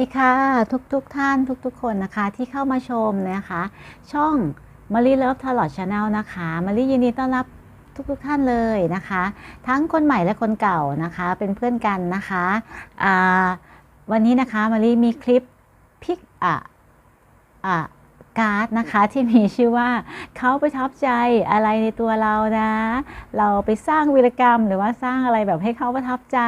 ดีค่ะทุกๆทท่านทุกๆ คนนะคะที่เข้ามาชมนะคะ ช่องมารีเลิฟทลอดชาแนลนะคะมารียินดีต้อนรับทุกๆทท่านเลยนะคะ ทั้งคนใหม่และคนเก่านะคะเป็นเพื่อนกันนะคะวันนี้นะคะมารีมีคลิปพิกอะอะ การ์ดนะคะที่มีชื่อว่าเขาประทับใจอะไรในตัวเรานะ เราไปสร้างวีรกรรมหรือว่าสร้างอะไรแบบให้เขาประทับใจ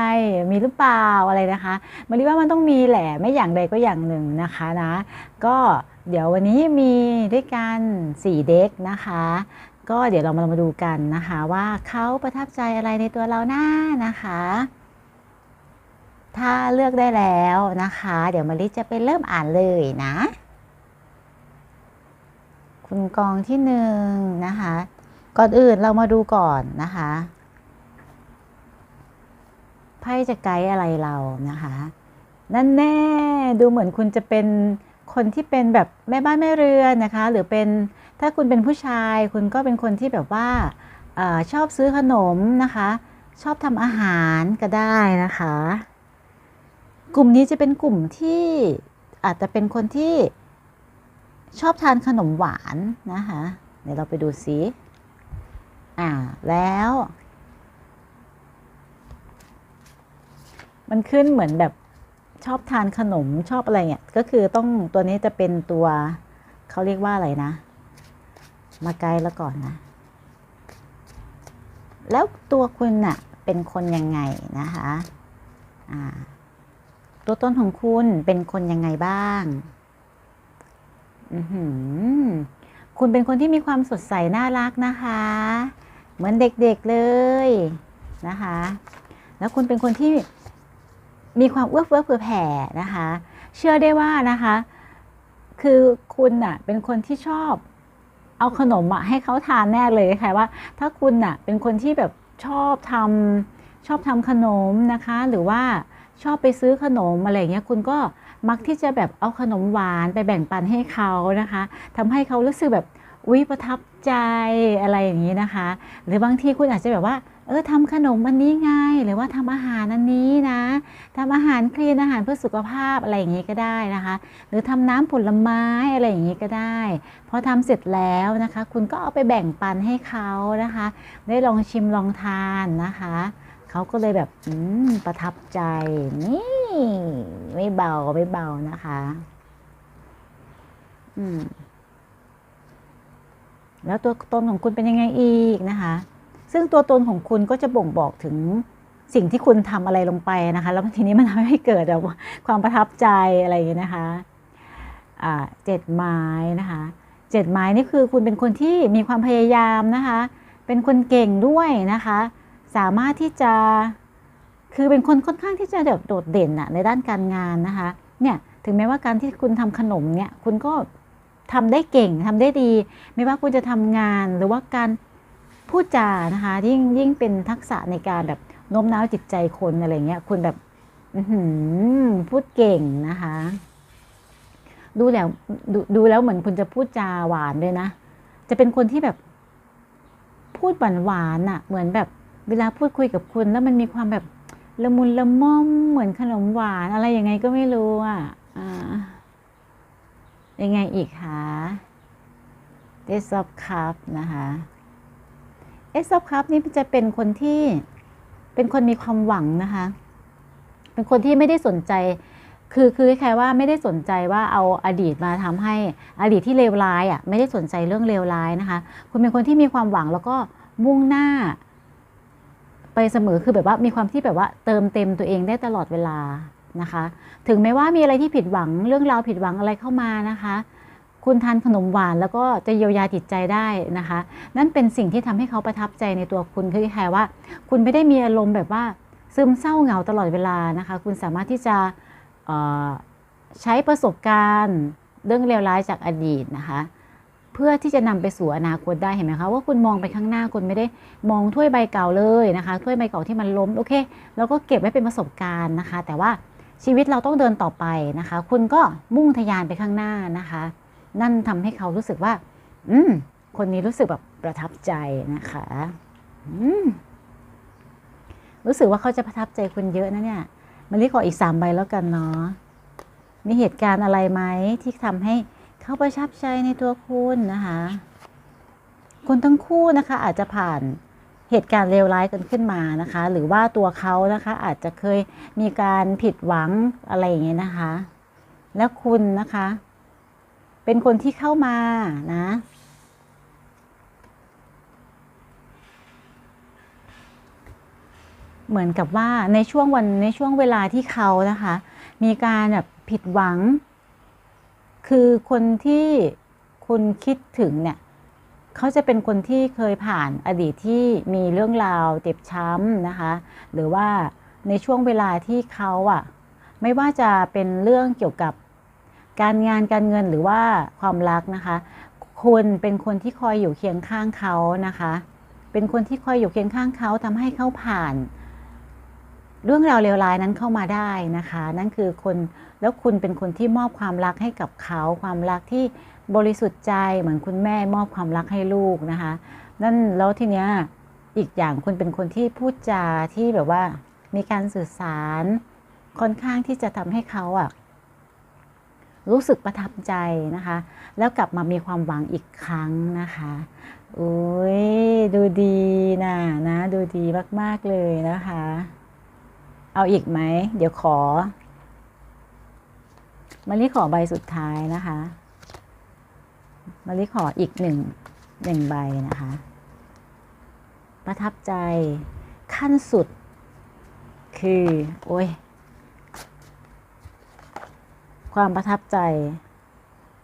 มีหรือเปล่าอะไรนะคะมารีว่ามันต้องมีแหละไม่อย่างใดก็อย่างหนึ่งนะคะนะก็เดี๋ยววันนี้มีด้วยกัน 4 เด็กนะคะ ก็เดี๋ยวเรามามาดูกันนะคะว่าเขาประทับใจอะไรในตัวเราหน้านะคะ ถ้าเลือกได้แล้วนะคะ เดี๋ยวมาริจะไปเริ่มอ่านเลยนะ คุณกองที่หนึ่งนะคะ ก่อนอื่นเรามาดูก่อนนะคะไพ่จะไกด์อะไรเรานะคะ นั่นแน่ดูเหมือนคุณจะเป็นคนที่เป็นแบบแม่บ้านแม่เรือนนะคะ หรือเป็นถ้าคุณเป็นผู้ชายคุณก็เป็นคนที่แบบว่าอาชอบซื้อขนมนะคะ ชอบทำอาหารก็ได้นะคะ กลุ่มนี้จะเป็นกลุ่มที่อาจจะเป็นคนที่ ชอบทานขนมหวานนะคะเดี๋ยวเราไปดูซิอ่าแล้ว มันขึ้นเหมือนแบบชอบทานขนมชอบอะไรเนี่ยก็คือต้องตัวนี้จะเป็นตัวเขาเรียกว่าอะไรนะ มาไกลแล้วก่อนนะ แล้วตัวคุณน่ะเป็นคนยังไงนะคะ อ่า ตัวตนของคุณเป็นคนยังไงบ้าง คุณเป็นคนที่มีความสดใสน่ารักนะคะ เหมือนเด็กๆเลยนะคะ แล้วคุณเป็นคนที่มีความเอื้อเฟื้อเผื่อแผ่นะคะ เชื่อได้ว่านะคะ คือคุณน่ะ เป็นคนที่ชอบ เอาขนมอะให้เขาทานแน่เลยค่ะว่า ถ้าคุณน่ะ เป็นคนที่แบบชอบทำชอบทำขนมนะคะ หรือว่าชอบไปซื้อขนมอะไรเงี้ย คุณก็ มักที่จะแบบเอาขนมหวานไปแบ่งปันให้เขานะคะทำให้เขารู้สึกแบบอุ๊ยประทับใจอะไรอย่างนี้นะคะ หรือบางทีคุณอาจจะแบบว่า เออทำขนมอันนี้ไง หรือว่าทำอาหารอันนี้นะทำอาหารคลีนอาหารเพื่อสุขภาพอะไรอย่างนี้ก็ได้นะคะ หรือทำน้ำผลไม้อะไรอย่างนี้ก็ได้พอทำเสร็จแล้วนะคะ คุณก็เอาไปแบ่งปันให้เขานะคะ ได้ลองชิมลองทานนะคะ เขาก็เลยแบบอืมประทับใจนี่ไม่เบาไม่เบานะคะ อืม แล้วตัวตนของคุณเป็นยังไงอีกนะคะ ซึ่งตัวตนของคุณก็จะบ่งบอกถึงสิ่งที่คุณทำอะไรลงไปนะคะ แล้วทีนี้มันทำให้เกิดแบบความประทับใจอะไรอย่างเงี้นะคะเจ็ดไม้นะคะเจ็ดไม้นี่คือคุณเป็นคนที่มีความพยายามนะคะ เป็นคนเก่งด้วยนะคะ สามารถที่จะคือเป็นคนค่อนข้างที่จะแบบโดดเด่นอะในด้านการงานนะคะเนี่ยถึงแม้ว่าการที่คุณทำขนมเนี่ยคุณก็ทำได้เก่งทำได้ดี ไม่ว่าคุณจะทำงานหรือว่าการพูดจานะคะยิ่งยิ่งเป็นทักษะในการแบบโน้มน้าวจิตใจคนอะไรเงี้ยคุณแบบพูดเก่งนะคะ ดูแล้วดูดูแล้วเหมือนคุณจะพูดจาหวานด้วยนะ จะเป็นคนที่แบบพูดหวานหวานอะเหมือนแบบ เวลาพูดคุยกับคุณแล้วมันมีความแบบละมุนละม่อมเหมือนขนมหวานอะไรยังไงก็ไม่รู้อะอยังไงอีกคะ Ace of Cup นะคะ Ace of Cup นี่จะเป็นคนที่เป็นคนมีความหวังนะคะ เป็นคนที่ไม่ได้สนใจ คือคือคล้ายๆว่าไม่ได้สนใจว่าเอาอดีตมาทำให้อดีตที่เลวร้ายอะไม่ได้สนใจเรื่องเลวร้ายนะคะ คุณเป็นคนที่มีความหวังแล้วก็มุ่งหน้า ไปเสมอคือแบบว่ามีความที่แบบว่าเติมเต็มตัวเองได้ตลอดเวลานะคะ ถึงแม้ว่ามีอะไรที่ผิดหวังเรื่องราวผิดหวังอะไรเข้ามานะคะ คุณทานขนมหวานแล้วก็จะเยียวยาจิตใจได้นะคะ นั่นเป็นสิ่งที่ทำให้เขาประทับใจในตัวคุณคือแค่ว่า คุณไม่ได้มีอารมณ์แบบว่าซึมเศร้าเหงาตลอดเวลานะคะ คุณสามารถที่จะใช้ประสบการณ์ เรื่องเลวร้ายจากอดีตนะคะ เพื่อที่จะนำไปสู่อนาคตได้เห็นไหมคะว่าคุณมองไปข้างหน้าคุณไม่ได้มองถ้วยใบเก่าเลยนะคะถ้วยใบเก่าที่มันล้มโอเคเราก็เก็บไว้เป็นประสบการณ์นะคะ แต่ว่าชีวิตเราต้องเดินต่อไปนะคะ คุณก็มุ่งทะยานไปข้างหน้านะคะ นั่นทำให้เขารู้สึกว่า อืมคนนี้รู้สึกแบบประทับใจนะคะอืมรู้สึกว่าเขาจะประทับใจคุณเยอะนะเนี่ยมารีขออีกสามใบแล้วกันเนาะมีเหตุการณ์อะไรไหมที่ทำให้ เขาประทับใจในตัวคุณนะคะคนทั้งคู่นะคะ อาจจะผ่านเหตุการณ์เลวร้ายกันขึ้นมานะคะ หรือว่าตัวเขานะคะอาจจะเคยมีการผิดหวังอะไรอย่างเงี้ยนะคะ แล้วคุณนะคะ เป็นคนที่เข้ามานะเหมือนกับว่าในช่วงวันในช่วงเวลาที่เขานะคะ มีการแบบผิดหวัง คือคนที่คุณคิดถึงเนี่ยเขาจะเป็นคนที่เคยผ่านอดีตที่มีเรื่องราวเจ็บช้ำนะคะ หรือว่าในช่วงเวลาที่เขาอะไม่ว่าจะเป็นเรื่องเกี่ยวกับการงานการเงินหรือว่าความรักนะคะ คุณเป็นคนที่คอยอยู่เคียงข้างเขานะคะ เป็นคนที่คอยอยู่เคียงข้างเขาทำให้เขาผ่าน เรื่องราวเลวร้ายนั้นเข้ามาได้นะคะ นั่นคือคน แล้วคุณเป็นคนที่มอบความรักให้กับเขาความรักที่บริสุทธิ์ใจเหมือนคุณแม่มอบความรักให้ลูกนะคะ นั่นแล้วทีเนี้ยอีกอย่างคุณเป็นคนที่พูดจาที่แบบว่า มีการสื่อสารค่อนข้างที่จะทำให้เขาอะรู้สึกประทับใจนะคะ แล้วกลับมามีความหวังอีกครั้งนะคะโอ้ยดูดีนะนะ ดูดีมาก ๆ เลยนะคะ เอาอีกไหม เดี๋ยวขอ มาลิขอใบสุดท้ายนะคะมาลิขออีกหนึ่งหนึ่งใบนะคะ ประทับใจขั้นสุดคือ โอ้ย ความประทับใจ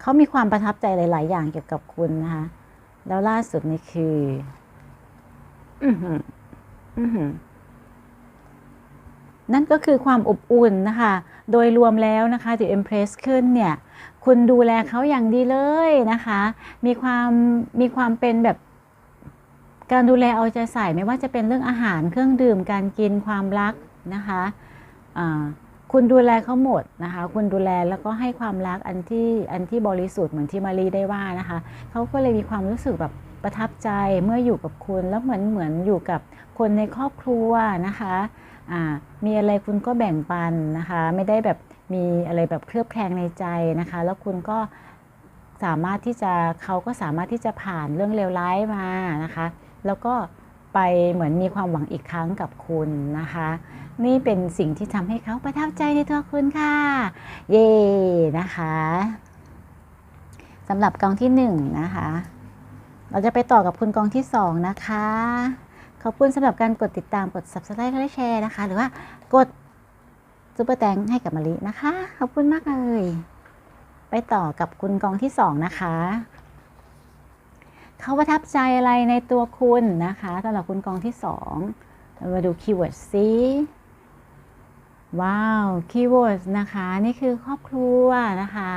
เขามีความประทับใจหลาย ๆ อย่างเกี่ยวกับคุณนะคะ แล้วล่าสุดนี่คือ อือหืออือหือนั่นก็คือความอบอุ่นนะคะ โดยรวมแล้วนะคะ The Empress ขึ้นเนี่ยคุณดูแลเขาอย่างดีเลยนะคะ มีความมีความเป็นแบบการดูแลเอาใจใส่ไม่ว่าจะเป็นเรื่องอาหารเครื่องดื่มการกินความรักนะคะะคุณดูแลเขาหมดนะคะ คุณดูแลแล้วก็ให้ความรักอันที่อันที่บริสุทธิ์เหมือนที่มารีได้ว่านะคะเขาก็เลยมีความรู้สึกแบบประทับใจเมื่ออยู่กับคุณแล้วเหมือนเหมือนอยู่กับคนในครอบครัวนะคะ มีอะไรคุณก็แบ่งปันนะคะ ไม่ได้แบบมีอะไรแบบเคลือบแคลงในใจนะคะ แล้วคุณก็สามารถที่จะเขาก็สามารถที่จะผ่านเรื่องเลวร้ายมานะคะ แล้วก็ไปเหมือนมีความหวังอีกครั้งกับคุณนะคะ นี่เป็นสิ่งที่ทำให้เขาประทับใจในตัวคุณค่ะ เย่นะคะสำหรับกองที่หนึ่งนะคะ เราจะไปต่อกับคุณกองที่สองนะคะ ขอบคุณสำหรับการกดติดตามกด subscribe และแชร์นะคะ หรือว่ากดซุปเปอร์แตงให้กับมารินะคะ ขอบคุณมากเลย ไปต่อกับคุณกองที่สองนะคะ เขาประทับใจอะไรในตัวคุณนะคะสำหรับคุณกองที่สองมาดูคีย์เวิร์ดซิว้าว คีย์เวิร์ดนะคะ นี่คือครอบครัวนะคะ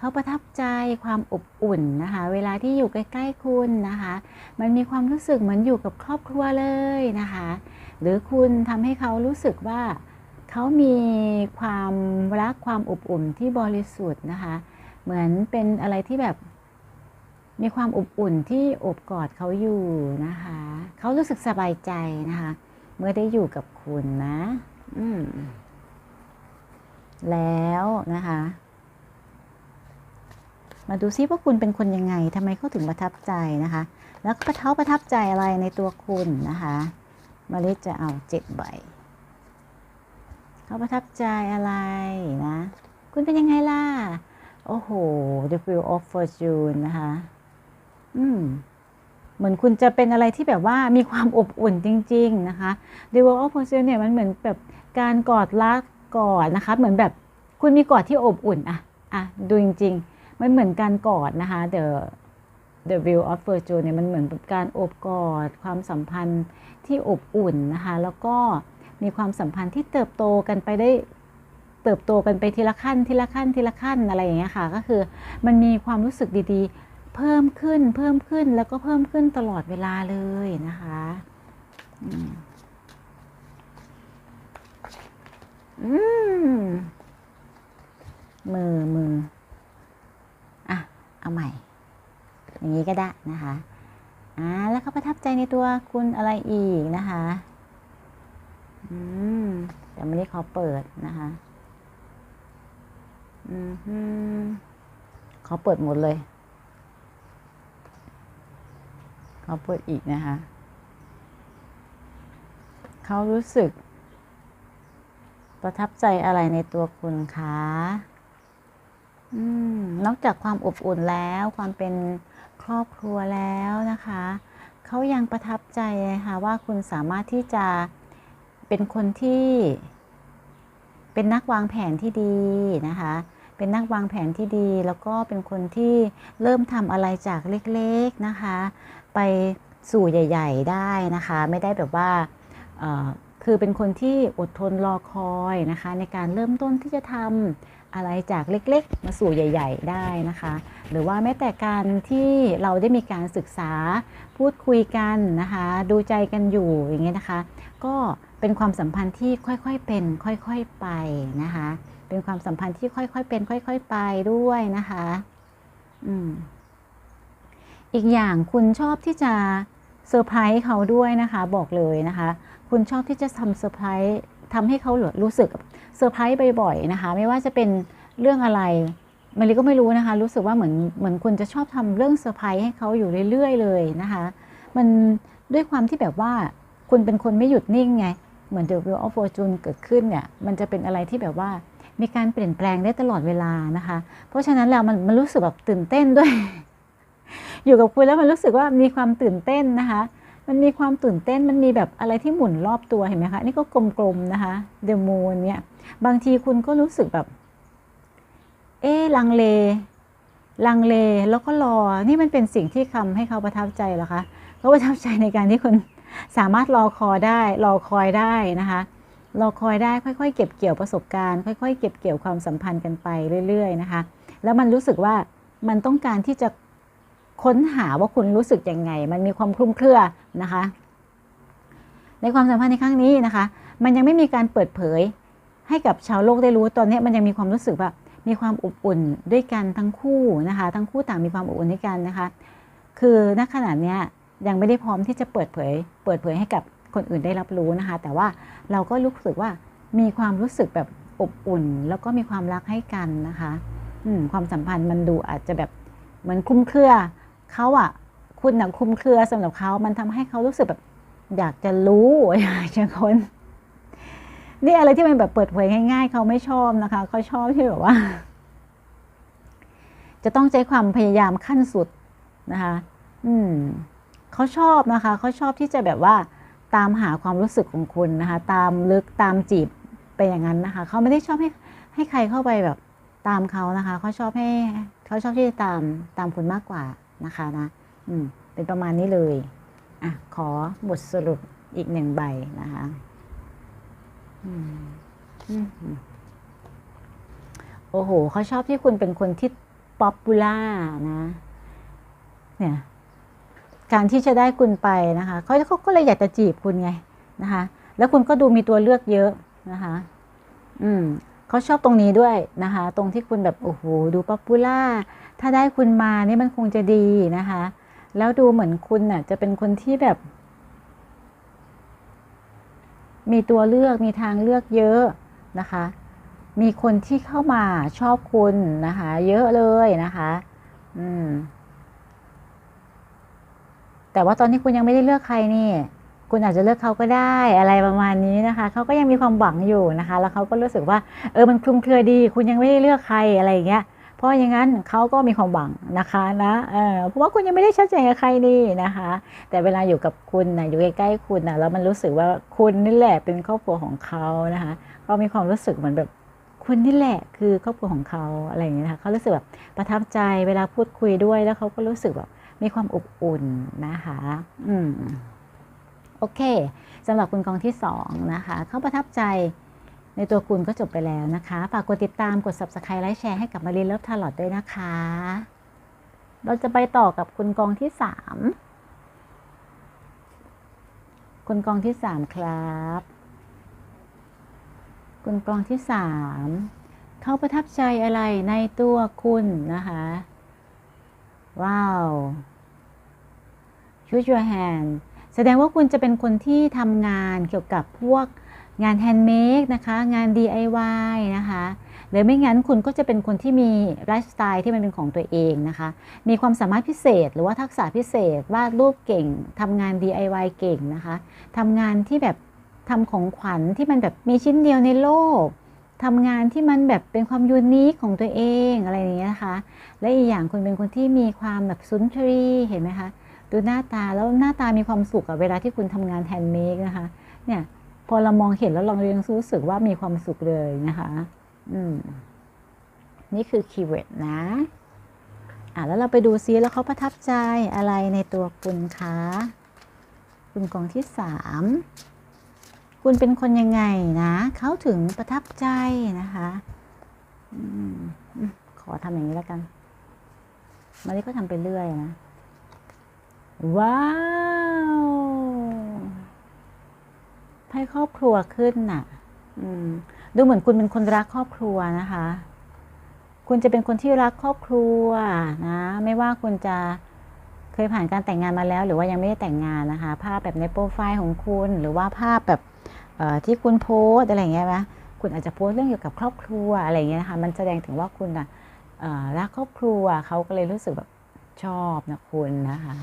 เขาประทับใจความอบอุ่นนะคะ เวลาที่อยู่ใกล้ๆคุณนะคะ มันมีความรู้สึกเหมือนอยู่กับครอบครัวเลยนะคะ หรือคุณทำให้เขารู้สึกว่าเขามีความรักความอบอุ่นที่บริสุทธิ์นะคะ เหมือนเป็นอะไรที่แบบมีความอบอุ่นที่อบกอดเขาอยู่นะคะ เขารู้สึกสบายใจนะคะ เมื่อได้อยู่กับคุณนะ อืมแล้วนะคะ มาดูซิว่าคุณเป็นคนยังไงทำไมเขาถึงประทับใจนะคะ แล้วก็เขาประทับใจอะไรในตัวคุณนะคะมาลิจะเอาเจ็ดใบเขาประทับใจอะไรนะ คุณเป็นยังไงล่ะ โอ้โห The Wheel of Fortune นะคะ อืมเหมือนคุณจะเป็นอะไรที่แบบว่ามีความอบอุ่นจริง ๆ นะคะ The Wheel of Fortune เนี่ยมันเหมือนแบบการกอดรักกอดนะคะ เหมือนแบบคุณมีกอดที่อบอุ่นอะอะดูจริง ๆ มันเหมือนการกอดนะคะ the the view of fortune เนี่ยมันเหมือนการอบกอด ความสัมพันธ์ที่อบอุ่นนะคะ แล้วก็มีความสัมพันธ์ที่เติบโตกันไปได้เติบโตกันไปทีละขั้นทีละขั้นทีละขั้นอะไรอย่างเงี้ยค่ะ ก็คือมันมีความรู้สึกดีๆ เพิ่มขึ้นเพิ่มขึ้นแล้วก็เพิ่มขึ้นตลอดเวลาเลยนะคะอืมมือมือ เอาใหม่ อย่างนี้ก็ได้นะคะอ่าแล้วเขาประทับใจในตัวคุณอะไรอีกนะคะอืมแต่ไม่ได้ขอเปิดนะคะอืมเขาเปิดหมดเลยเขาเปิดอีกนะคะเขารู้สึกประทับใจอะไรในตัวคุณคะ นอกจากความอบอุ่นแล้วความเป็นครอบครัวแล้วนะคะเขายังประทับใจนะคะว่าคุณสามารถที่จะเป็นคนที่เป็นนักวางแผนที่ดีนะคะ เป็นนักวางแผนที่ดี แล้วก็เป็นคนที่เริ่มทำอะไรจากเล็กๆนะคะ ไปสู่ใหญ่ ๆ ได้นะคะ ไม่ได้แบบว่าคือเป็นคนที่อดทนรอคอยนะคะ ในการเริ่มต้นที่จะทำ อะไรจากเล็กๆ มาสู่ใหญ่ ๆ ได้นะคะ หรือว่าแม้แต่การที่เราได้มีการศึกษาพูดคุยกันนะคะ ดูใจกันอยู่อย่างเงี้ยนะคะ ก็เป็นความสัมพันธ์ที่ค่อยๆเป็น ค่อยๆไปนะคะ เป็นความสัมพันธ์ที่ค่อยๆเป็น ค่อย ๆ ไปด้วยนะคะอืมอีกอย่างคุณชอบที่จะเซอร์ไพรส์เขาด้วยนะคะ บอกเลยนะคะ คุณชอบที่จะทำเซอร์ไพรส์ ทำให้เขารู้สึกเซอร์ไพรส์บ่อยๆนะคะ ไม่ว่าจะเป็นเรื่องอะไรมารีก็ไม่รู้นะคะ รู้สึกว่าเหมือนเหมือนคุณจะชอบทำเรื่องเซอร์ไพรส์ให้เขาอยู่เรื่อยๆ เลยนะคะ มันด้วยความที่แบบว่าคุณเป็นคนไม่หยุดนิ่งไง เหมือน The Wheel of Fortune เกิดขึ้นเนี่ย มันจะเป็นอะไรที่แบบว่ามีการเปลี่ยนแปลงได้ตลอดเวลานะคะ เพราะฉะนั้นแล้วมันมันรู้สึกแบบตื่นเต้นด้วย อยู่กับคุณแล้วมันรู้สึกว่ามีความตื่นเต้นนะคะ มันมีความตื่นเต้นมันมีแบบอะไรที่หมุนรอบตัวเห็นไหมคะนี่ก็กลมๆนะคะ The Moon เนี่ยบางทีคุณก็รู้สึกแบบ เอ๊ะลังเล ลังเลแล้วก็รอ นี่มันเป็นสิ่งที่ทำให้เขาประทับใจเหรอคะเขาประทับใจในการที่คุณสามารถรอคอยได้ รอคอยได้นะคะรอคอยได้ค่อยๆ เก็บเกี่ยวประสบการณ์ ค่อย ๆ เก็บเกี่ยวความสัมพันธ์กันไปเรื่อย ๆ นะคะ แล้วมันรู้สึกว่ามันต้องการที่จะค้นหาว่าคุณรู้สึกยังไง มันมีความคลุ้มเครือ นะคะ ในความสัมพันธ์ในครั้งนี้นะคะ มันยังไม่มีการเปิดเผยให้กับชาวโลกได้รู้ตอนนี้มันยังมีความรู้สึกว่ามีความอบอุ่นด้วยกันทั้งคู่นะคะ ทั้งคู่ต่างมีความอบอุ่นด้วยกันนะคะ คือณขณะนี้ยังไม่ได้พร้อมที่จะเปิดเผย เปิดเผยให้กับคนอื่นได้รับรู้นะคะ แต่ว่าเราก็รู้สึกว่ามีความรู้สึกแบบอบอุ่น แล้วก็มีความรักให้กันนะคะความสัมพันธ์มันดูอาจจะแบบเหมือนคุ้มเครือเขาอะ คุณหนักคุ้มเครือสำหรับเขา มันทำให้เขารู้สึกแบบอยากจะรู้อยากจะคนนี่อะไรที่มันแบบเปิดเผยง่าย ๆ เขาไม่ชอบนะคะเขาชอบที่แบบว่า จะต้องใช้ความพยายามขั้นสุดนะคะ อืมเขาชอบนะคะเขาชอบที่จะแบบว่า ตามหาความรู้สึกของคุณนะคะ ตามลึกตามจีบไปอย่างนั้นนะคะเขาไม่ได้ชอบให้ให้ใครเข้าไปแบบตามเขานะคะเขาชอบให้เขาชอบที่จะตามตามคุณมากกว่านะคะนะ อืมเป็นประมาณนี้เลยอะขอบทสรุปอีกหนึ่งใบนะคะโอ้โหเขาชอบที่คุณเป็นคนที่ป๊อปปูล่านะ เนี่ย การที่จะได้คุณไปนะคะเขาเขาก็เลยอยากจะจีบคุณไงนะคะ แล้วคุณก็ดูมีตัวเลือกเยอะนะคะ อืมเขาชอบตรงนี้ด้วยนะคะ ตรงที่คุณแบบโอ้โหดูป๊อปปูล่าถ้าได้คุณมานี่มันคงจะดีนะคะ แล้วดูเหมือนคุณน่ะ จะเป็นคนที่แบบ มีตัวเลือกมีทางเลือกเยอะนะคะ มีคนที่เข้ามาชอบคุณนะคะ เยอะเลยนะคะ อืม แต่ว่าตอนนี้คุณยังไม่ได้เลือกใครนี่ คุณอาจจะเลือกเขาก็ได้อะไรประมาณนี้นะคะ เขาก็ยังมีความหวังอยู่นะคะ แล้วเขาก็รู้สึกว่า เออมันคลุมเครือดี คุณยังไม่ได้เลือกใครอะไรอย่างเงี้ย เพราะอย่างนั้นเขาก็มีความหวังนะคะนะเออเพราะว่าคุณยังไม่ได้ชัดเจนกับใครนี่นะคะ แต่เวลาอยู่กับคุณนะอยู่ใกล้ๆคุณนะแล้วมันรู้สึกว่าคุณนี่แหละเป็นครอบครัวของเขานะคะเขามีความรู้สึกเหมือนแบบคุณนี่แหละคือครอบครัวของเขาอะไรอย่างเงี้ยนะคะเขารู้สึกแบบประทับใจเวลาพูดคุยด้วยแล้วเขาก็รู้สึกแบบมีความอบอุ่นนะคะ อืม โอเคสำหรับคุณกองที่สองนะคะ เขาประทับใจ ในตัวคุณก็จบไปแล้วนะคะ ฝากกดติดตามกด subscribe ไลค์แชร์ให้กับมารีเลิฟทาร์ลอตด้วยนะคะ เราจะไปต่อกับคุณกองที่สามคุณกองที่สามครับ คุณกองที่สามเขาประทับใจอะไรในตัวคุณนะคะ ว้าว Choose your hand แสดงว่าคุณจะเป็นคนที่ทำงานเกี่ยวกับพวก งานแฮนด์เมดนะคะ งาน DIY นะคะ หรือไม่งั้นคุณก็จะเป็นคนที่มีไลฟ์สไตล์ที่มันเป็นของตัวเองนะคะ มีความสามารถพิเศษ หรือว่าทักษะพิเศษ วาดรูปเก่ง ทำงาน DIY เก่งนะคะทำงานที่แบบทำของขวัญที่มันแบบมีชิ้นเดียวในโลกทำงานที่มันแบบเป็นความยูนิคของตัวเองอะไรอย่างเงี้ยนะคะ และอีกอย่างคุณเป็นคนที่มีความแบบสุนทรีเห็นไหมคะ ดูหน้าตาแล้วหน้าตามีความสุขอะเวลาที่คุณทำงานแฮนด์เมดนะคะ เนี่ย พอเรามองเห็นแล้วเรายังรู้สึกว่ามีความสุขเลยนะคะ อืม นี่คือคีย์เวิร์ดนะ อะแล้วเราไปดูซิแล้วเขาประทับใจอะไรในตัวคุณคะคุณกองที่สามคุณเป็นคนยังไงนะเขาถึงประทับใจนะคะอมขอทำอย่างนี้แล้วกันมาริก็ทำไปเรื่อยนะ ว้าว ไพ่ครอบครัวขึ้นน่ะ อืม ดูเหมือนคุณเป็นคนรักครอบครัวนะคะ คุณจะเป็นคนที่รักครอบครัวนะ ไม่ว่าคุณจะเคยผ่านการแต่งงานมาแล้ว หรือว่ายังไม่ได้แต่งงานนะคะ ภาพแบบในโปรไฟล์ของคุณหรือว่าภาพแบบที่คุณโพสอะไรอย่างเงี้ยนะคุณอาจจะโพสเรื่องเกี่ยวกับครอบครัวอะไรอย่างเงี้ยนะคะ มันแสดงถึงว่าคุณอะรักครอบครัวเขาก็เลยรู้สึกแบบชอบนะคุณนะคะ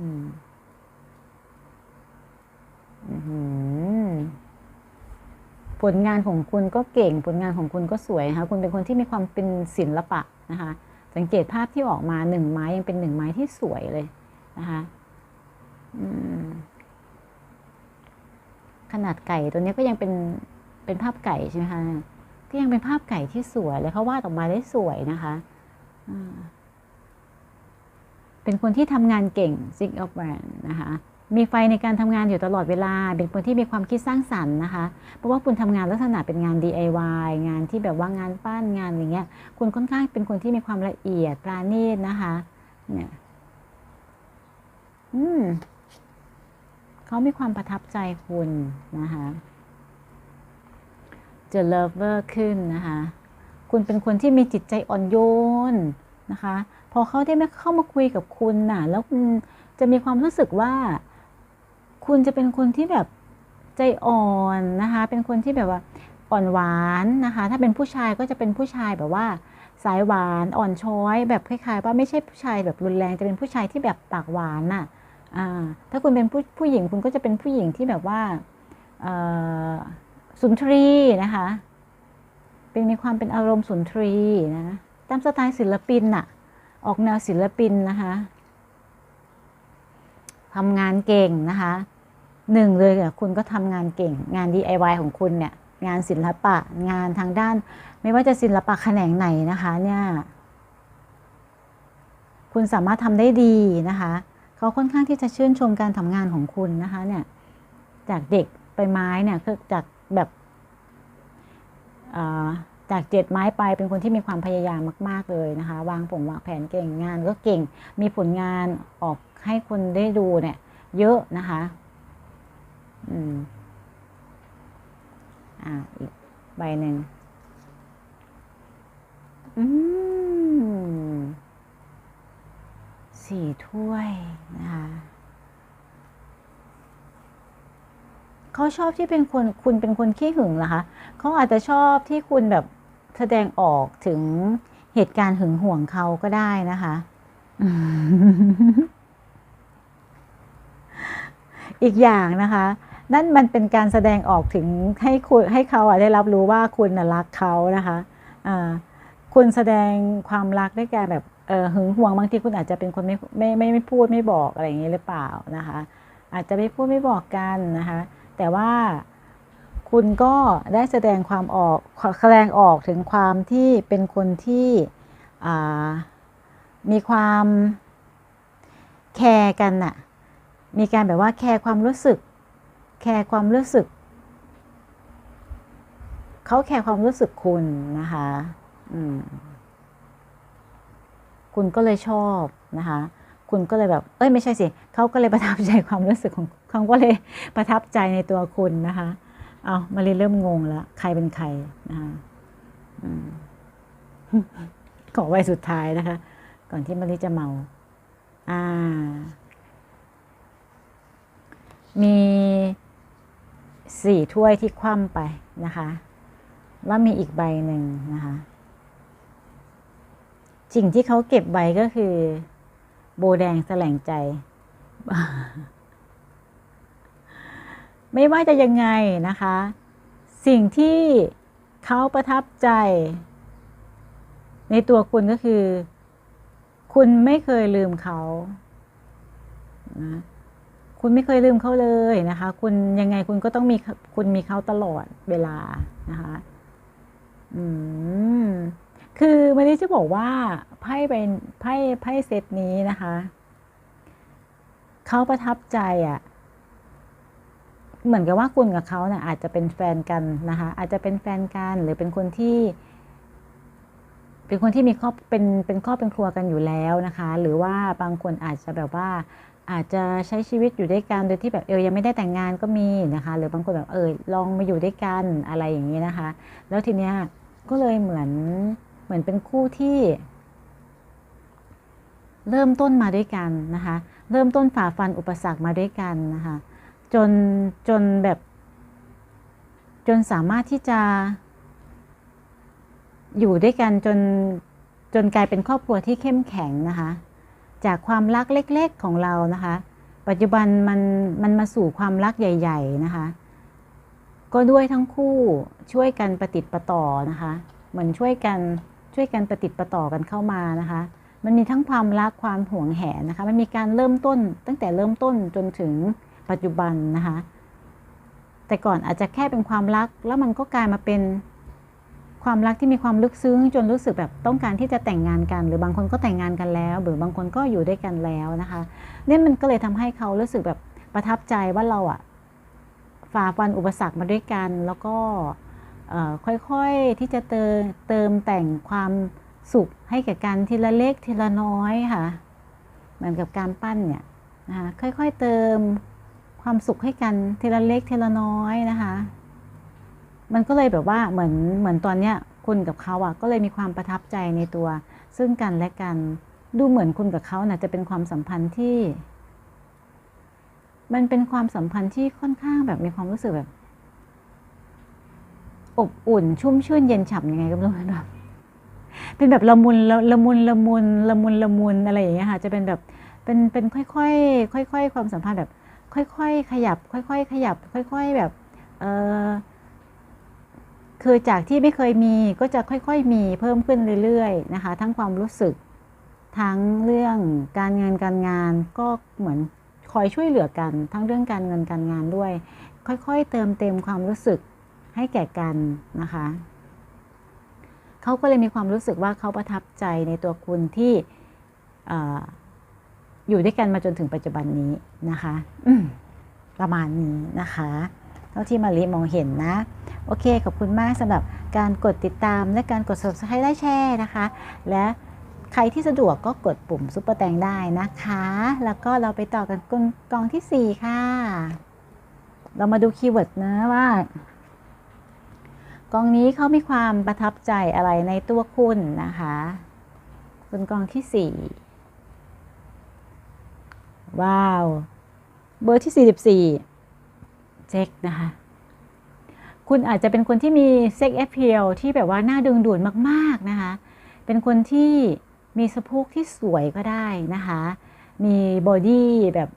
อืม ผลงานของคุณก็เก่ง ผลงานของคุณก็สวยนะคะคุณเป็นคนที่มีความเป็นศิลปะนะคะ สังเกตภาพที่ออกมาหนึ่งไม้ยังเป็นหนึ่งไม้ที่สวยเลยนะคะขนาดไก่ตัวนี้ก็ยังเป็นเป็นภาพไก่ใช่ไหมคะก็ยังเป็นภาพไก่ที่สวยเลยเขาวาดออกมาได้สวยนะคะเป็นคนที่ทำงานเก่ง Six of w a n d นะคะ มีไฟในการทำงานอยู่ตลอดเวลา เป็นคนที่มีความคิดสร้างสรรค์นะคะ เพราะว่าคุณทำงานลักษณะเป็นงาน DIY งานที่แบบว่างานปั้นงานอย่างเงี้ย คุณค่อนข้างเป็นคนที่มีความละเอียดปราณีตนะคะ เนี่ย อืมเขามีความประทับใจคุณนะคะเจอ lover ขึ้นนะคะ คุณเป็นคนที่มีจิตใจอ่อนโยนนะคะ พอเขาได้มาเข้ามาคุยกับคุณน่ะ แล้วคุณจะมีความรู้สึกว่า คุณจะเป็นคนที่แบบใจอ่อนนะคะ เป็นคนที่แบบว่าอ่อนหวานนะคะ ถ้าเป็นผู้ชายก็จะเป็นผู้ชายแบบว่าสายหวานอ่อนช้อย แบบคล้ายๆว่าไม่ใช่ผู้ชายแบบรุนแรงจะเป็นผู้ชายที่แบบปากหวานน่ะถ้าคุณเป็นผู้ผู้หญิงคุณก็จะเป็นผู้หญิงที่แบบว่าสุนทรีนะคะ เป็นมีความเป็นอารมณ์สุนทรีนะตามสไตล์ศิลปินน่ะ ออกแนวศิลปินนะคะทำงานเก่งนะคะ หนึ่งเลยเนี่ยคุณก็ทำงานเก่ง งาน DIY ของคุณเนี่ยงานศิลปะงานทางด้าน ไม่ว่าจะศิลปะแขนงไหนนะคะเนี่ยคุณสามารถทำได้ดีนะคะเขาค่อนข้างที่จะชื่นชมการทำงานของคุณนะคะเนี่ยจากเด็กไปไม้เนี่ยคือจากแบบจากเจ็ดไม้ไปเป็นคนที่มีความพยายามมาก ๆเลยนะคะ วางผมวางแผนเก่งงานก็เก่งมีผลงานออกให้คนได้ดูเนี่ยเยอะนะคะ อืม อ่า อีกใบหนึ่ง อืม สี่ถ้วยนะคะเขาชอบที่เป็นคน คุณเป็นคนขี้หึงเหรอคะ เขาอาจจะชอบที่คุณแบบแสดงออกถึงเหตุการณ์หึงห่วงเขาก็ได้นะคะ อีกอย่างนะคะ นั่นมันเป็นการแสดงออกถึงให้คุณให้เขาได้รับรู้ว่าคุณรักเขานะคะคุณแสดงความรักด้วยการแบบเออหึงหวงบางทีคุณอาจจะเป็นคนไม่ไม่ไม่ไม่พูดไม่บอกอะไรอย่างนี้หรือเปล่านะคะ อาจจะไม่พูดไม่บอกกันนะคะ แต่ว่าคุณก็ได้แสดงความออกแสดงออกถึงความที่เป็นคนที่มีความแคร์กันน่ะมีการแบบว่าแคร์ความรู้สึก แคร์ความรู้สึก เขาแคร์ความรู้สึกคุณนะคะคุณก็เลยชอบนะคะ คุณก็เลยแบบ เอ้ยไม่ใช่สิเขาก็เลยประทับใจความรู้สึกของเขาก็เลยประทับใจในตัวคุณนะคะ เอามาเลยเริ่มงงแล้ว ใครเป็นใครนะคะขอไว้สุดท้ายนะคะ ก่อนที่มาริจะเมา อ่า มี สี่ถ้วยที่คว่ำไปนะคะว่ามีอีกใบหนึ่งนะคะสิ่งที่เขาเก็บไว้ก็คือ โบแดงแสลงใจ ไม่ว่าจะยังไงนะคะ สิ่งที่เขาประทับใจ ในตัวคุณก็คือ คุณไม่เคยลืมเขานะ คุณไม่เคยลืมเขาเลยนะคะ คุณยังไงคุณก็ต้องมีคุณมีเขาตลอดเวลานะคะ อืม คือไม่ได้จะบอกว่าไพ่เป็นไพ่ไพ่เซตนี้นะคะเขาประทับใจอะ่ะ เหมือนกับว่าคุณกับเขาเนี่ยอาจจะเป็นแฟนกันนะคะ อาจจะเป็นแฟนกันหรือเป็นคนที่ เป็นคนที่มีครอบเป็นเป็นครอบเป็นครัวกันอยู่แล้วนะคะ หรือว่าบางคนอาจจะแบบว่า อาจจะใช้ชีวิตอยู่ด้วยกันโดยที่แบบเออยังไม่ได้แต่งงานก็มีนะคะหรือบางคนแบบเออลองมาอยู่ด้วยกันอะไรอย่างนี้นะคะ แล้วทีเนี้ยก็เลยเหมือนเหมือนเป็นคู่ที่ เริ่มต้นมาด้วยกันนะคะ เริ่มต้นฝ่าฟันอุปสรรคมาด้วยกันนะคะ จนจนแบบ จนสามารถที่จะ อยู่ด้วยกันจนจนกลายเป็นครอบครัวที่เข้มแข็งนะคะ จากความรักเล็กๆของเรานะคะ ปัจจุบันมันมันมาสู่ความรักใหญ่ ๆนะคะ ก็ด้วยทั้งคู่ช่วยกันประติดประต่อนะคะ เหมือนช่วยกันช่วยกันประติดประต่อกันเข้ามานะคะ มันมีทั้งความรักความห่วงแหนนะคะ มันมีการเริ่มต้นตั้งแต่เริ่มต้นจนถึงปัจจุบันนะคะ แต่ก่อนอาจจะแค่เป็นความรักแล้วมันก็กลายมาเป็น ความรักที่มีความลึกซึ้งจนรู้สึกแบบต้องการที่จะแต่งงานกัน หรือบางคนก็แต่งงานกันแล้ว หรือบางคนก็อยู่ด้วยกันแล้วนะคะเนี่ยมันก็เลยทำให้เขารู้สึกแบบประทับใจว่าเราอะฝ่าฟันอุปสรรคมาด้วยกัน แล้วก็ค่อยๆที่จะเติมเติมแต่งความสุขให้แก่กันทีละเล็กทีละน้อยค่ะเหมือนกับการปั้นเนี่ยนะคะค่อยๆเติมความสุขให้กันทีละเล็กทีละน้อยนะคะ มันก็เลยแบบว่าเหมือนเหมือนตอนเนี้ยคุณกับเขาอะก็เลยมีความประทับใจในตัว ซึ่งกันและกันดูเหมือนคุณกับเขาน่ะจะเป็นความสัมพันธ์ที่ มันเป็นความสัมพันธ์ที่ค่อนข้างแบบมีความรู้สึกแบบ อบอุ่น ชุ่มชื่นเย็นฉ่ำยังไงก็ไม่รู้แบบเป็นแบบละมุนละมุนละมุนละมุนละมุนอะไรอย่างเงี้ยค่ะ จะเป็นแบบเป็นเป็นค่อยๆค่อยๆความสัมพันธ์แบบ ค่อย ๆ ขยับ ค่อย ๆ ขยับ ค่อย ๆ แบบ เออ คือจากที่ไม่เคยมีก็จะค่อยๆ มีเพิ่มขึ้นเรื่อยๆนะคะ ทั้งความรู้สึก ทั้งเรื่องการเงินการงานก็เหมือนคอยช่วยเหลือกัน ทั้งเรื่องการเงินการงานด้วย ค่อยๆ เติมเต็มความรู้สึกให้แก่กันนะคะเขาก็เลยมีความรู้สึกว่าเขาประทับใจในตัวคุณที่อยู่ด้วยกันมาจนถึงปัจจุบันนี้นะคะประมาณนี้นะคะ เท่าที่มารีมองเห็นนะ โอเค ขอบคุณมากสำหรับการกดติดตามและการกด subscribe ได้แชร์นะคะ และใครที่สะดวกก็กดปุ่มซุปเปอร์แตงได้นะคะ แล้วก็เราไปต่อกันกองที่ 4 ค่ะ เรามาดูคีย์เวิร์ดนะว่ากองนี้เขามีความประทับใจอะไรในตัวคุณนะคะเป็นกองที่ 4 ว้าว เบอร์ที่ 44 เช็คนะคะ คุณอาจจะเป็นคนที่มีเซ็กแอพเพียลที่แบบว่าน่าดึงดูดมากๆนะคะ เป็นคนที่มีสะโพกที่สวยก็ได้นะคะ มีบอดี้แบบ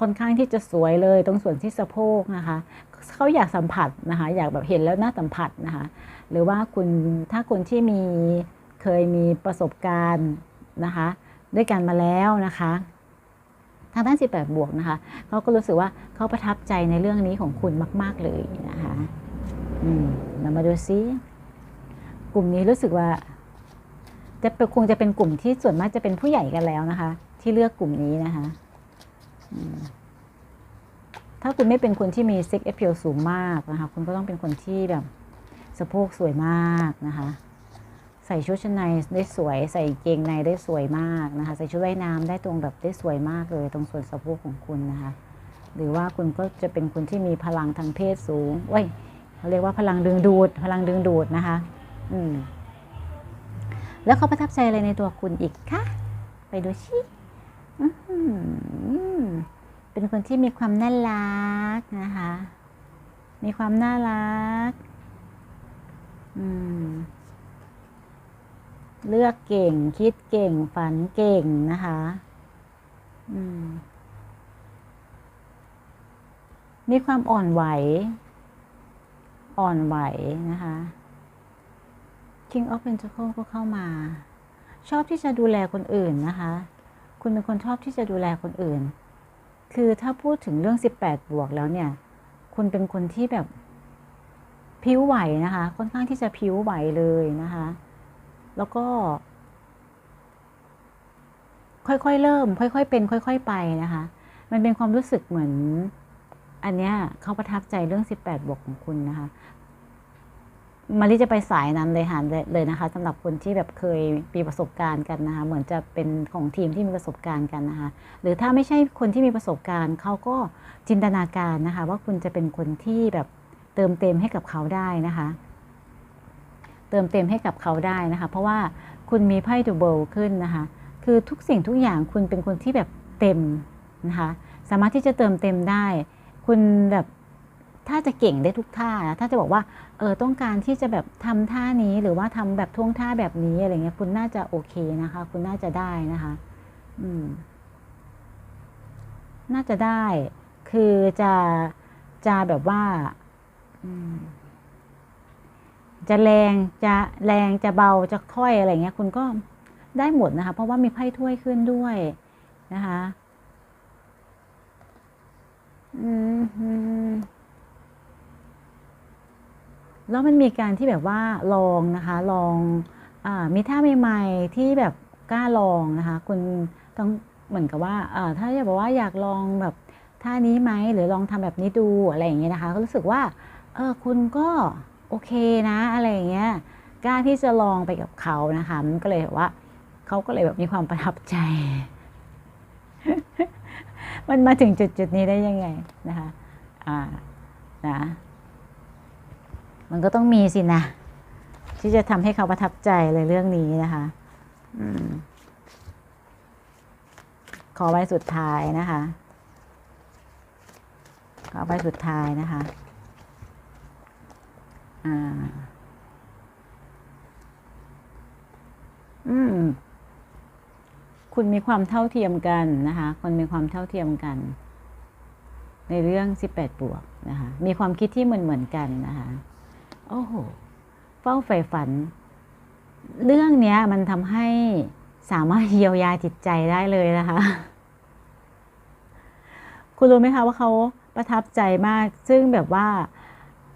ค่อนข้างที่จะสวยเลยตรงส่วนที่สะโพกนะคะ เขาอยากสัมผัสนะคะ อยากแบบเห็นแล้วน่าสัมผัสนะคะ หรือว่าคุณถ้าคนที่มีเคยมีประสบการณ์นะคะ ด้วยกันมาแล้วนะคะทางด้าน 18 บวกนะคะเขาก็รู้สึกว่าเขาประทับใจในเรื่องนี้ของคุณมาก ๆ เลยนะคะ อืมเรามาดูซิกลุ่มนี้รู้สึกว่า จะคงจะเป็นกลุ่มที่ส่วนมากจะเป็นผู้ใหญ่กันแล้วนะคะ ที่เลือกกลุ่มนี้นะคะถ้าคุณไม่เป็นคนที่มีเซ็กเอฟเฟลสูงมากนะคะ คุณก็ต้องเป็นคนที่แบบสะโพกสวยมากนะคะ ใส่ชุดชั้นในได้สวย ใส่เกงในได้สวยมากนะคะ ใส่ชุดว่ายน้ำได้ตรงแบบได้สวยมากเลย ตรงส่วนสะโพกของคุณนะคะ หรือว่าคุณก็จะเป็นคนที่มีพลังทางเพศสูงเว้ย เขาเรียกว่าพลังดึงดูด พลังดึงดูดนะคะอืมแล้วเขาประทับใจอะไรในตัวคุณอีกคะไปดูชิเป็นคนที่มีความน่ารักนะคะ มีความน่ารักเลือกเก่ง คิดเก่ง ฝันเก่งนะคะมมีความอ่อนไหว อ่อนไหวนะคะ King of Pentacles ก็เข้ามา ชอบที่จะดูแลคนอื่นนะคะ คุณเป็นคนชอบที่จะดูแลคนอื่น คือถ้าพูดถึงเรื่อง 18 บวกแล้วเนี่ย คุณเป็นคนที่แบบผิวไหวนะคะ ค่อนข้างที่จะผิวไหวเลยนะคะ แล้วก็ ค่อยๆเริ่ม ค่อย ๆ เป็น ค่อย ๆ ไปนะคะ มันเป็นความรู้สึกเหมือน อันเนี้ยเขาประทับใจเรื่อง 18 บวกของคุณนะคะมาริจะไปสายนั้นเลยค่ะเลยนะคะสำหรับคนที่แบบเคยมีประสบการณ์กันนะคะ เหมือนจะเป็นของทีมที่มีประสบการณ์กันนะคะ หรือถ้าไม่ใช่คนที่มีประสบการณ์เขาก็จินตนาการนะคะ ว่าคุณจะเป็นคนที่แบบเติมเต็มให้กับเขาได้นะคะ เติมเต็มให้กับเขาได้นะคะ เพราะว่าคุณมีไพ่ดูเบิลขึ้นนะคะ คือทุกสิ่งทุกอย่างคุณเป็นคนที่แบบเต็มนะคะ สามารถที่จะเติมเต็มได้ คุณแบบถ้าจะเก่งได้ทุกท่านะถ้าจะบอกว่า เออ ต้องการที่จะแบบทำท่านี้ หรือว่าทำแบบท่วงท่าแบบนี้อะไรเงี้ย คุณน่าจะโอเคนะคะ คุณน่าจะได้นะคะ อืม น่าจะได้ คือจะ จะแบบว่า อืม จะแรง จะแรง จะเบา จะค่อยอะไรเงี้ย คุณก็ได้หมดนะคะ เพราะว่ามีไพ่ถ้วยขึ้นด้วยนะคะ แล้วมันมีการที่แบบว่าลองนะคะ ลองอมีท่าใหม่ๆที่แบบกล้าลองนะคะ คุณต้องเหมือนกับว่าถ้าอยากบอกว่าอยากลองแบบท่านี้ไหมหรือลองทำแบบนี้ดูอะไรอย่างเงี้ยนะคะ ก็รู้สึกว่า เออคุณก็โอเคนะ อะไรอย่างเงี้ยกล้าที่จะลองไปกับเขานะคะ มันก็เลยแบบว่าเขาก็เลยแบบมีความประทับใจ มันมาถึงจุดจุดนี้ได้ยังไงนะคะอ่านะมันก็ต้องมีสินะ ที่จะทำให้เขาประทับใจเลยเรื่องนี้นะคะอขอใบสุดท้ายนะคะ ขอใบสุดท้ายนะคะอ่าอืม คุณมีความเท่าเทียมกันนะคะคนมีความเท่าเทียมกัน ในเรื่อง 18 บวกนะคะมีความคิดที่เหมือนเหมือนกันนะคะโอ้โหเฝ้าใฝ่ฝัน เรื่องเนี้ยมันทำให้สามารถเยียวยาจิตใจได้เลยนะคะ คุณรู้ไหมคะว่าเขาประทับใจมาก ซึ่งแบบว่า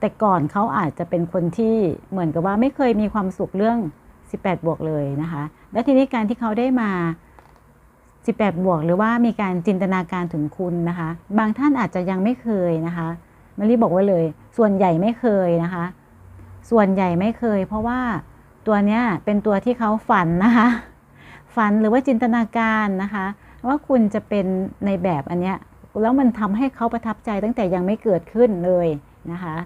แต่ก่อนเขาอาจจะเป็นคนที่เหมือนกับว่าไม่เคยมีความสุขเรื่อง 18 บวกเลยนะคะ และทีนี้การที่เขาได้มา 18 บวก หรือว่ามีการจินตนาการถึงคุณนะคะ บางท่านอาจจะยังไม่เคยนะคะมารีบอกไว้เลย ส่วนใหญ่ไม่เคยนะคะ ส่วนใหญ่ไม่เคย เพราะว่าตัวเนี้ยเป็นตัวที่เขาฝันนะคะ ฝันหรือว่าจินตนาการนะคะ ว่าคุณจะเป็นในแบบอันเนี้ยแล้วมันทำให้เขาประทับใจตั้งแต่ยังไม่เกิดขึ้นเลยนะคะ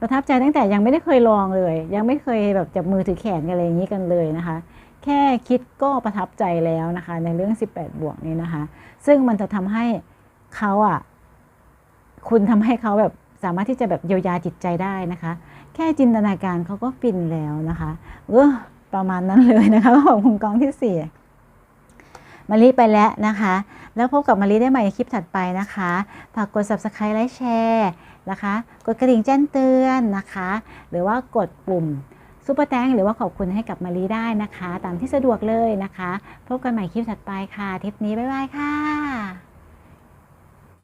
ประทับใจตั้งแต่ยังไม่ได้เคยลองเลย ยังไม่เคยแบบจับมือถือแขนกันอะไรอย่างนี้กันเลยนะคะ แค่คิดก็ประทับใจแล้วนะคะ ในเรื่อง 18 บวกนี้นะคะ ซึ่งมันจะทำให้เขาอะ คุณทำให้เขาแบบสามารถที่จะแบบเยียวยาจิตใจได้นะคะ แค่จินตนาการเขาก็ฟินแล้วนะคะ เออประมาณนั้นเลยนะคะของคุณกองที่สี่มารีไปแล้วนะคะ แล้วพบกับมารีได้ใหม่ในคลิปถัดไปนะคะ ฝากกด subscribe และแชร์นะคะ กดกระดิ่งแจ้งเตือนนะคะ หรือว่ากดปุ่ม ซูเปอร์แตงหรือว่าขอบคุณให้กับมารีได้นะคะ ตามที่สะดวกเลยนะคะ พบกันใหม่คลิปถัดไปค่ะ ทริปนี้ บ๊ายบายค่ะ